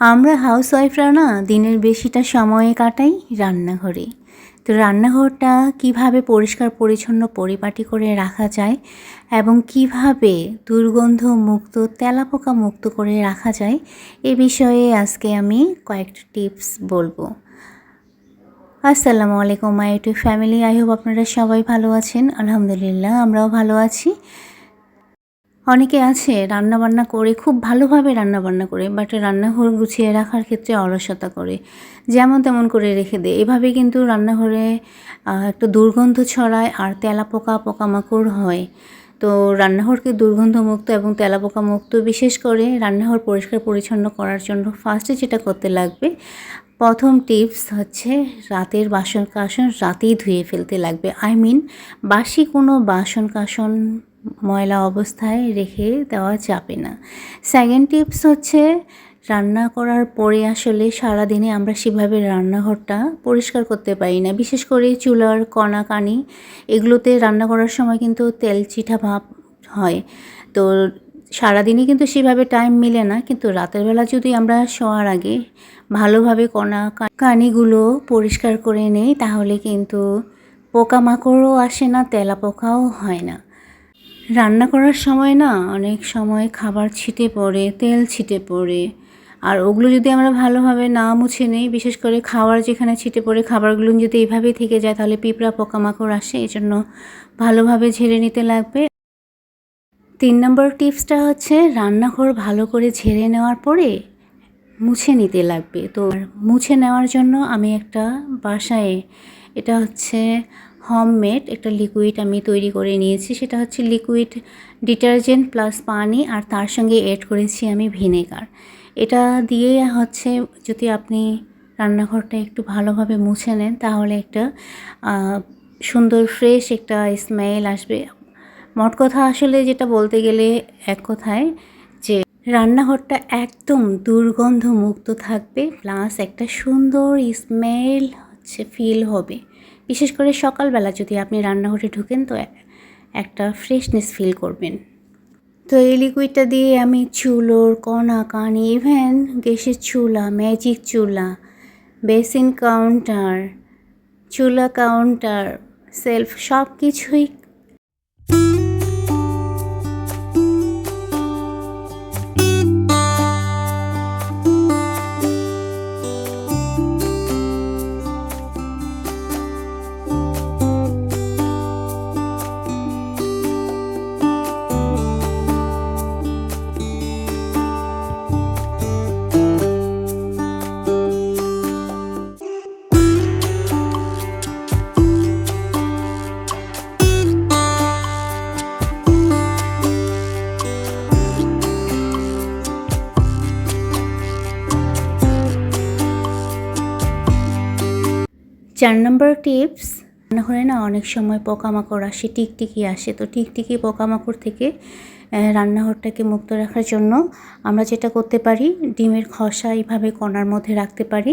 আমরা হাউসওয়াইফরা না দিনের বেশিটা সময় কাটাই রান্নাঘরে। তো রান্নাঘরটা কীভাবে পরিষ্কার, পরিচ্ছন্ন, পরিপাটি করে রাখা যায় এবং কীভাবে দুর্গন্ধ মুক্ত তেলাপোকা মুক্ত করে রাখা যায়, এ বিষয়ে আজকে আমি কয়েকটা টিপস বলব। আসসালামু আলাইকুম, মাই ফ্যামিলি। আই হোপ আপনারা সবাই ভালো আছেন। আলহামদুলিল্লাহ, আমরাও ভালো আছি। অনেকে আছে রান্না বান্না করে, খুব ভালোভাবে রান্না বান্না করে বাট রান্নাঘর গুছিয়ে রাখার ক্ষেত্রে অলসতা করে। যেমন তেমন করে রেখে দেয়। এভাবে কিন্তু রান্নাঘরে একটা দুর্গন্ধ ছড়ায় আর তেলাপোকা পোকামাকড় হয়। তো রান্নাঘরকে দুর্গন্ধমুক্ত এবং তেলাপোকা মুক্ত বিশেষ করে রান্নাঘর পরিষ্কার পরিচ্ছন্ন করার জন্য ফার্স্টে যেটা করতে লাগবে, প্রথম টিপস হচ্ছে রাতের বাসন কাসন রাতেই ধুয়ে ফেলতে লাগবে। আই মিন বাসি কোনো বাসন কাসন ময়লা অবস্থায় রেখে দেওয়া যাবে না। সেকেন্ড টিপস হচ্ছে, রান্না করার পরে আসলে সারাদিনে আমরা সেভাবে রান্নাঘরটা পরিষ্কার করতে পারি না। বিশেষ করে চুলার কণাকানি এগুলোতে রান্না করার সময় কিন্তু তেল চিঠা ভাব হয়। তো সারাদিনই কিন্তু সেভাবে টাইম মিলে না, কিন্তু রাতের বেলা যদি আমরা শোয়ার আগে ভালোভাবে কণা কানিগুলো পরিষ্কার করে নেই, তাহলে কিন্তু পোকামাকড়ও আসে না তেলা পোকাও হয় না। রান্না করার সময় না অনেক সময় খাবার ছিটে পড়ে, তেল ছিটে পড়ে। আর ওগুলো যদি আমরা ভালোভাবে না মুছে নেই, বিশেষ করে খাবার যেখানে ছিটে পড়ে খাবারগুলো যদি এইভাবেই থেকে যায়, তাহলে পিঁপড়া, পোকামাকড় আসে এই জন্য ভালোভাবে ঝেড়ে নিতে লাগবে। তিন নম্বর টিপসটা হচ্ছে রান্নাঘর ভালো করে ঝেড়ে নেওয়ার পরে মুছে নিতে লাগবে। তো মুছে নেওয়ার জন্য আমি একটা বাসায়, এটা হচ্ছে হোমমেড একটা লিকুইড আমি তৈরি করে নিয়েছি। সেটা হচ্ছে লিকুইড ডিটারজেন্ট প্লাস পানি আর তার সঙ্গে এড করেছি আমি ভিনেগার এটা দিয়ে হচ্ছে যদি আপনি রান্নাঘরটা একটু ভালোভাবে মুছে নেন, তাহলে একটা সুন্দর ফ্রেশ একটা স্মেল আসবে। মোট কথা আসলে যেটা বলতে গেলে এক কথায় যে রান্নাঘরটা একদম দুর্গন্ধ মুক্ত থাকবে প্লাস একটা সুন্দর স্মেল হচ্ছে ফিল হবে। বিশেষ করে সকালবেলা যদি আপনি রান্নাঘরে ঢুকেন, তো একটা ফ্রেশনেস ফিল করবেন। তো এই লিকুইডটা দিয়ে আমি চুলোর কণা, কানি ইভেন গ্যাসের চুলা ম্যাজিক চুলা বেসিন কাউন্টার চুলা কাউন্টার সেলফ সব কিছুই চার নম্বর টিপস রান্নাঘরে না অনেক সময় পোকামাকড় আসে, টিকটিকি আসে। তো টিকটিকি পোকামাকড় থেকে রান্নাঘরটাকে মুক্ত রাখার জন্য আমরা যেটা করতে পারি, ডিমের খসা এইভাবে কণার মধ্যে রাখতে পারি।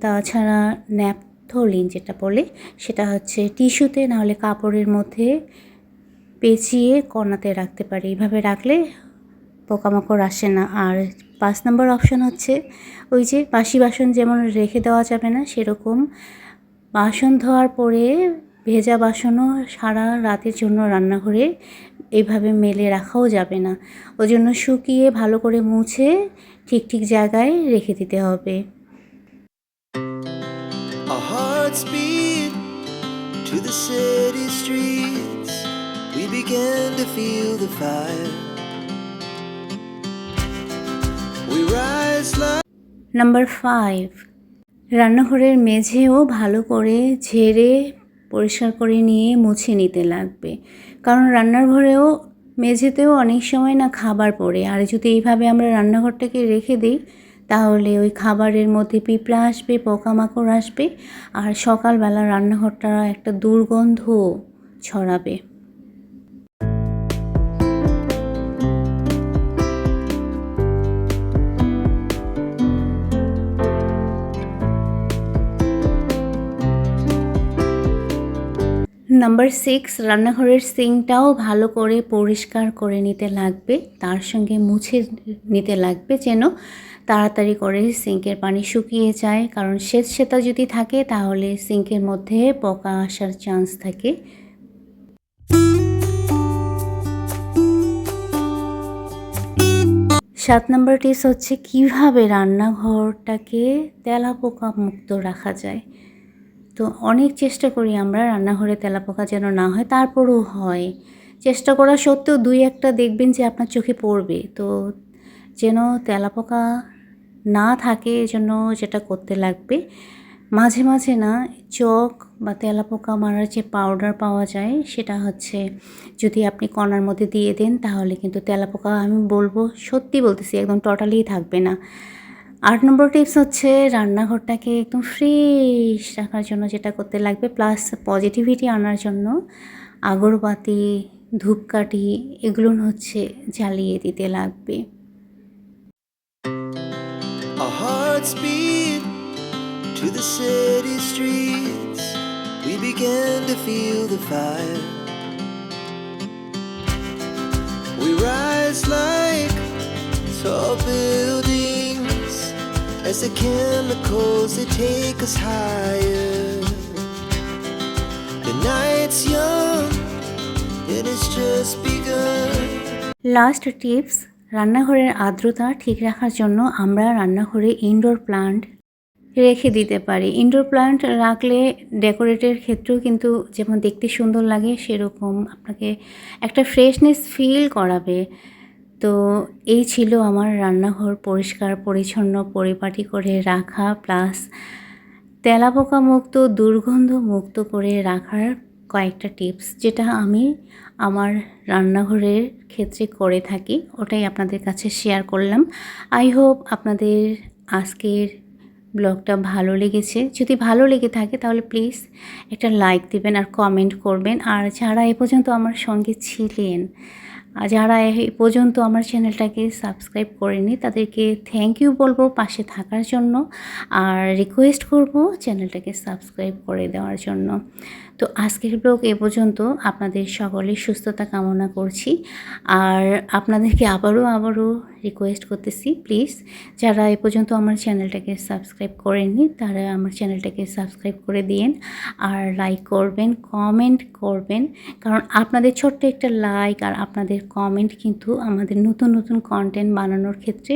তাছাড়া ন্যাপথলিন যেটা বলে, সেটা হচ্ছে টিস্যুতে, নাহলে কাপড়ের মধ্যে পেঁচিয়ে কণাতে রাখতে পারি। এইভাবে রাখলে পোকামাকড় আসে না। আর পাঁচ নম্বর অপশন হচ্ছে, ওই যে বাসি বাসন যেমন রেখে দেওয়া যাবে না, সেরকম বাসন ধোয়ার পরে ভেজা বাসনও সারা রাতের জন্য রান্নাঘরে এইভাবে মেলে রাখাও যাবে না ওই জন্য শুকিয়ে ভালো করে মুছে ঠিক ঠিক জায়গায় রেখে দিতে হবে to the city streets. We began to feel the fire. Number five রান্নাঘরের মেঝেও ভালো করে ঝেড়ে, পরিষ্কার করে নিয়ে মুছে নিতে লাগবে। কারণ রান্নার ঘরেও, মেঝেতেও অনেক সময় না খাবার পড়ে। আর যদি এইভাবে আমরা রান্নাঘরটাকে রেখে দিই, তাহলে ওই খাবারের মধ্যে পিঁপড়া আসবে, পোকামাকড় আসবে, আর সকালবেলা রান্নাঘরটা একটা দুর্গন্ধ ছড়াবে। নাম্বার সিক্স রান্নাঘরের সিঙ্কটাও ভালো করে পরিষ্কার করে নিতে লাগবে। তার সঙ্গে মুছে নিতে লাগবে যেন তাড়াতাড়ি করে সিঙ্কের পানি শুকিয়ে যায়। কারণ সেচ সেতা যদি থাকে, তাহলে সিঙ্কের মধ্যে পোকা আসার চান্স থাকে। সাত নম্বর টিপস হচ্ছে কীভাবে রান্নাঘরটাকে তেলাপোকা মুক্ত রাখা যায়। তো অনেক চেষ্টা করি আমরা রান্নাঘরে তেলাপোকা যেন না হয়, তারপরেও হয়। চেষ্টা করা সত্ত্বেও দুই একটা দেখবেন যে আপনার চোখে পড়বে। তো যেন তেলাপোকা না থাকে এজন্য যেটা করতে লাগবে, মাঝে মাঝে না চক বা তেলাপোকা মারার যে পাউডার পাওয়া যায়, সেটা হচ্ছে যদি আপনি কণার মধ্যে দিয়ে দেন তাহলে কিন্তু তেলাপোকা আমি বলব সত্যি বলতেছি একদম টোটালি থাকবে না। আট নম্বর টিপস হচ্ছে রান্নাঘরটাকে একদম ফ্রেশ রাখার জন্য যেটা করতে লাগবে প্লাস পজিটিভিটি আনার জন্য আগরবাতি, ধূপকাঠি এগুলো হচ্ছে জ্বালিয়ে দিতে লাগবে। Tall as the chemicals, they take us higher. The night's young, and it's just begun. Last tips রান্নাঘরের আর্দ্রতা ঠিক রাখার জন্য আমরা রান্নাঘরে ইনডোর প্লান্ট রেখে দিতে পারি ইনডোর প্লান্ট রাখলে ডেকোরেটের ক্ষেত্রেও কিন্তু যেমন দেখতে সুন্দর লাগে, সেরকম আপনাকে একটা ফ্রেশনেস ফিল করাবে তো এই ছিল আমার রান্নাঘর পরিষ্কার, পরিচ্ছন্ন, পরিপাটি করে রাখা প্লাস তেলাপোকা মুক্ত দুর্গন্ধ মুক্ত করে রাখার কয়েকটা টিপস যেটা আমি আমার রান্নাঘরের ক্ষেত্রে করে থাকি, ওটাই আপনাদের কাছে শেয়ার করলাম। আই হোপ আপনাদের আজকের ব্লগটা ভালো লেগেছে। যদি ভালো লেগে থাকে তাহলে প্লিজ একটা লাইক দিবেন আর কমেন্ট করবেন। আর যারা এ পর্যন্ত আমার সঙ্গে ছিলেন আর যারা এই পর্যন্ত আমার চ্যানেলটাকে সাবস্ক্রাইব করেনি, তাদেরকে থ্যাংক ইউ বলব পাশে থাকার জন্য। আর রিকোয়েস্ট করব চ্যানেলটাকে সাবস্ক্রাইব করে দেওয়ার জন্য। তো আজকের ব্লগ এ পর্যন্ত আপনাদের সকলের সুস্থতা কামনা করছি। আর আপনাদেরকে আবারও আবারও রিকোয়েস্ট করতেছি প্লিজ যারা এ পর্যন্ত আমার চ্যানেলটাকে সাবস্ক্রাইব করেননি, তারা আমার চ্যানেলটাকে সাবস্ক্রাইব করে দিন আর লাইক করবেন কমেন্ট করবেন। কারণ আপনাদের ছোট্ট একটা লাইক আর আপনাদের কমেন্ট কিন্তু আমাদের নতুন নতুন কন্টেন্ট বানানোর ক্ষেত্রে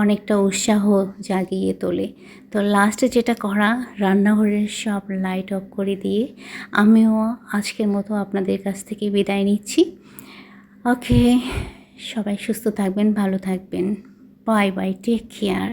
অনেকটা উৎসাহ জাগিয়ে তোলে। তো লাস্টে যেটা করা, রান্নাঘরের সব লাইট অফ করে দিয়ে আমিও আজকের মতো আপনাদের কাছ থেকে বিদায় নিচ্ছি। ওকে সবাই সুস্থ থাকবেন ভালো থাকবেন। Bye bye take care